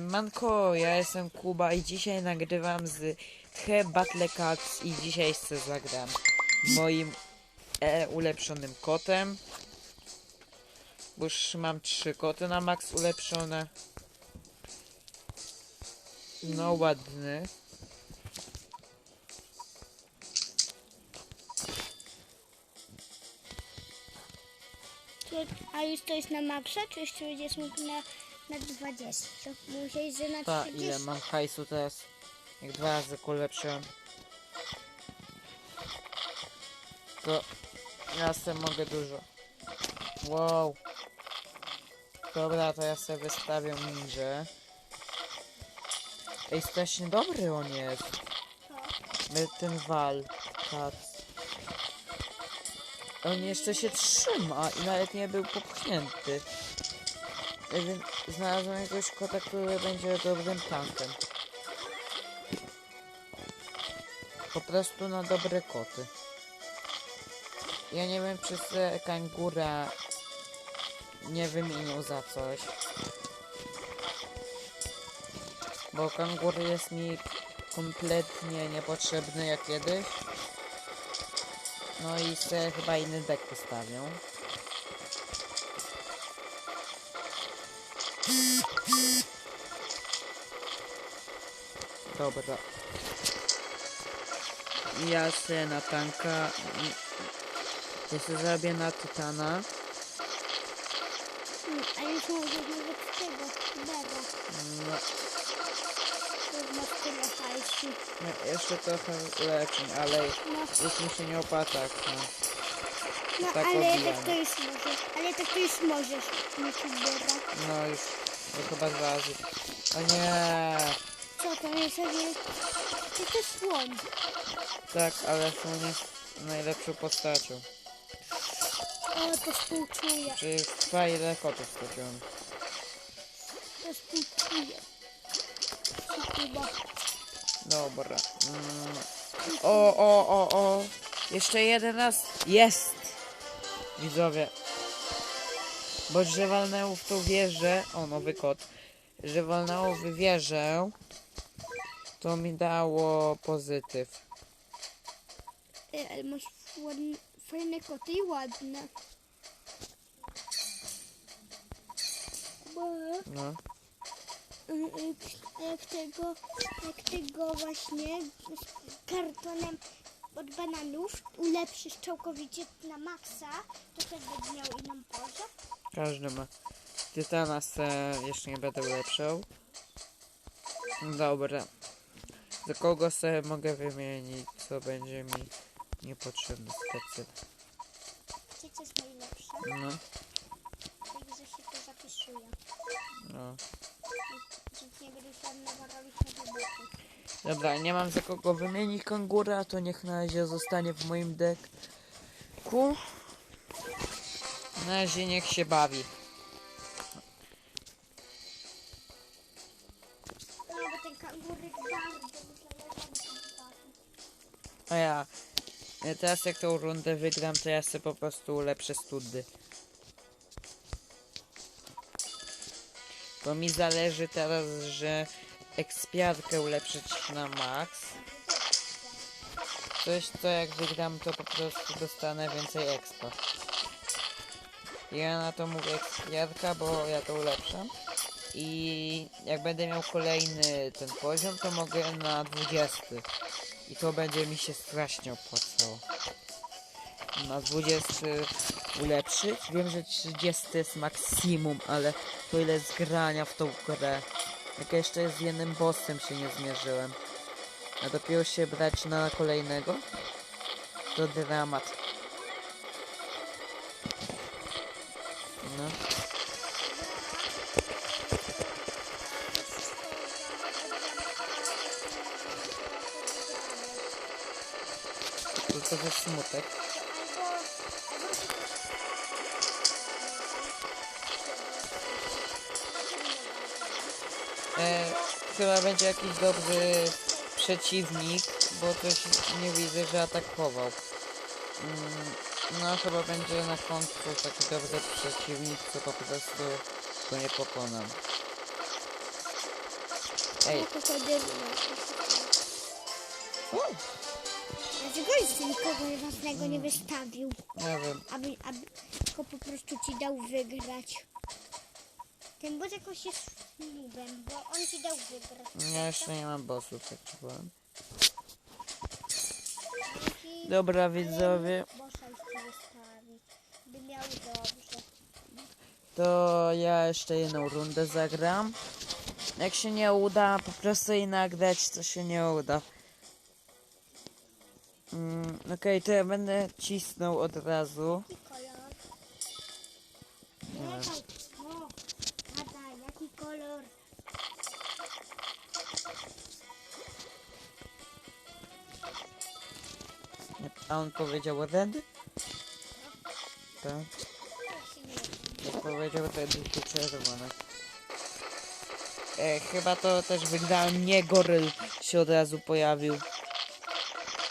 Manko, ja jestem Kuba i dzisiaj nagrywam z The Battle Cats i dzisiaj chcę zagram moim e, ulepszonym kotem. Bo już mam trzy koty na max ulepszone. No ładny. A już to jest na maksa, czy jeszcze będziesz mógł na, na 20? Musiałeś, że na Ta, 30. ile mam hajsu teraz? Jak dwa razy ulepszyłem. To ja sobie mogę dużo. Wow. Dobra, to ja sobie wystawię ninja. Ej, strasznie dobry on jest. My- Ten wal. Kat. On jeszcze się trzyma i nawet nie był popchnięty. Znalazłem jakiegoś kota, który będzie dobrym tankiem. Po prostu na dobre koty. Ja nie wiem, czy se kangura nie wymienił za coś. Bo kangur jest mi kompletnie niepotrzebny jak kiedyś. No i se chyba inny dek postawią. Dobra. Ja se na tanka. Ja se zrobię na tytana. Mm, A już możesz nawet tego, bera. No, To masz tyle hajsu. no, jeszcze trochę ulepszeń, ale już mi się nie opłaca. No. No Tak ale odbijamy. tak to już możesz. Ale tak to już możesz mieć bera. no już to chyba dwa razy. O nie! Co to jest sobie... To słoń. Tak, ale są nie najlepszą postacią. O, to współczuję. Czyli dwa ile kotów. To współczuję. Chyba. Dobra. Mm. O, o, o, o. Jeszcze jeden raz. Jest! Widzowie. Bo że walnęło w tą wieżę. O, nowy kot. Że walnęło w wieżę. To mi dało pozytyw. Ej, ale masz ładne, fajne koty i ładne. Bo... No. jak, jak tego, jak tego właśnie z kartonem od bananów ulepszysz całkowicie na maksa, to też będzie miał inną pozę. Każdy ma. Tytana se jeszcze nie będę ulepszał. Dobra. Do kogo se mogę wymienić, co będzie mi niepotrzebne specjalnie. Wiecie, co jest najlepsze? No, Także się to zapisuje. no. Więc nie będę tam nawalali na boku. Dobra, nie mam za kogo wymienić kangura, to niech na razie zostanie w moim deku. Na razie niech się bawi. No, A ja ja teraz jak tą rundę wygram, to ja sobie po prostu ulepszę study. Bo mi zależy teraz, że ekspiarkę ulepszyć na max. Coś, co jak wygram, to po prostu dostanę więcej expa. Ja na to mówię ekspiarka, bo ja to ulepszam. I jak będę miał kolejny ten poziom, to mogę na 20. I to będzie mi się strasznie opłacało. Na 20 ulepszyć. Wiem, że 30 jest maksimum, ale to ile jest grania w tą grę. Jak ja jeszcze z jednym bossem się nie zmierzyłem. A dopiero się brać na kolejnego? To dramat. No. To trochę smutek. Chyba będzie jakiś dobry przeciwnik, bo coś nie widzę, że atakował. Mm, no chyba będzie na końcu taki dobry przeciwnik, co po prostu go nie pokonam. Ej. Sobie O, Dlaczego jeszcze nikogo własnego nie wystawił? nie wiem. Aby, aby tylko po prostu ci dał wygrać. Ten boss jakoś jest nubem, bo on ci dał wygrać. Ja jeszcze nie mam bossów, tak ci powiem. Dobra widzowie, to ja jeszcze jedną rundę zagram. Jak się nie uda po prostu jej nagrać, to się nie uda. Mm, Okej, to ja będę cisnął od razu. Nie wiem. A on powiedział red? Tak. Jak powiedział red, to czerwone. E, chyba to też wygrałem. Nie, goryl się od razu pojawił.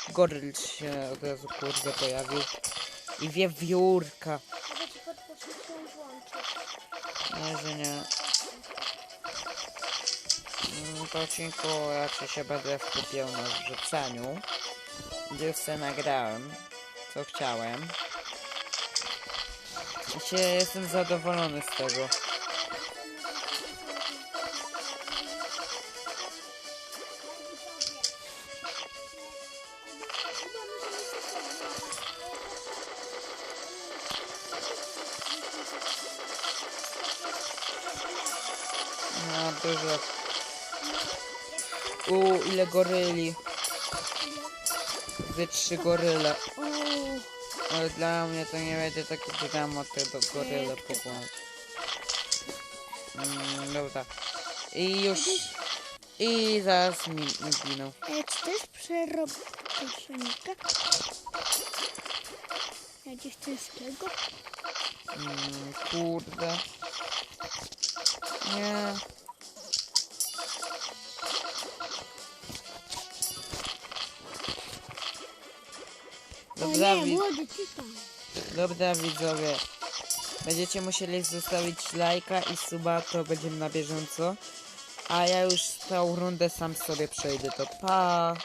Goryl się od razu kurde pojawił. I wiewiórka. Nie, że nie. Mm, Po odcinku raczej się będę wkupiał na wrzucaniu. Już sobie nagrałem, co chciałem. I się jestem zadowolony z tego. No, dużo. U, ile goryli. Dwie, trzy goryle. Ale dla mnie to nie będzie taki dramat do goryle pokonać. Mm, dobra. I już. I zaraz mi, mi giną. E, czy to jest przeróbka Sonika? Ja gdzieś tego? Mm, kurde. Nie. Dobra, nie, młody dobra widzowie. Będziecie musieli zostawić lajka i suba, to będziemy na bieżąco. A ja już tą rundę sam sobie przejdę, to pa!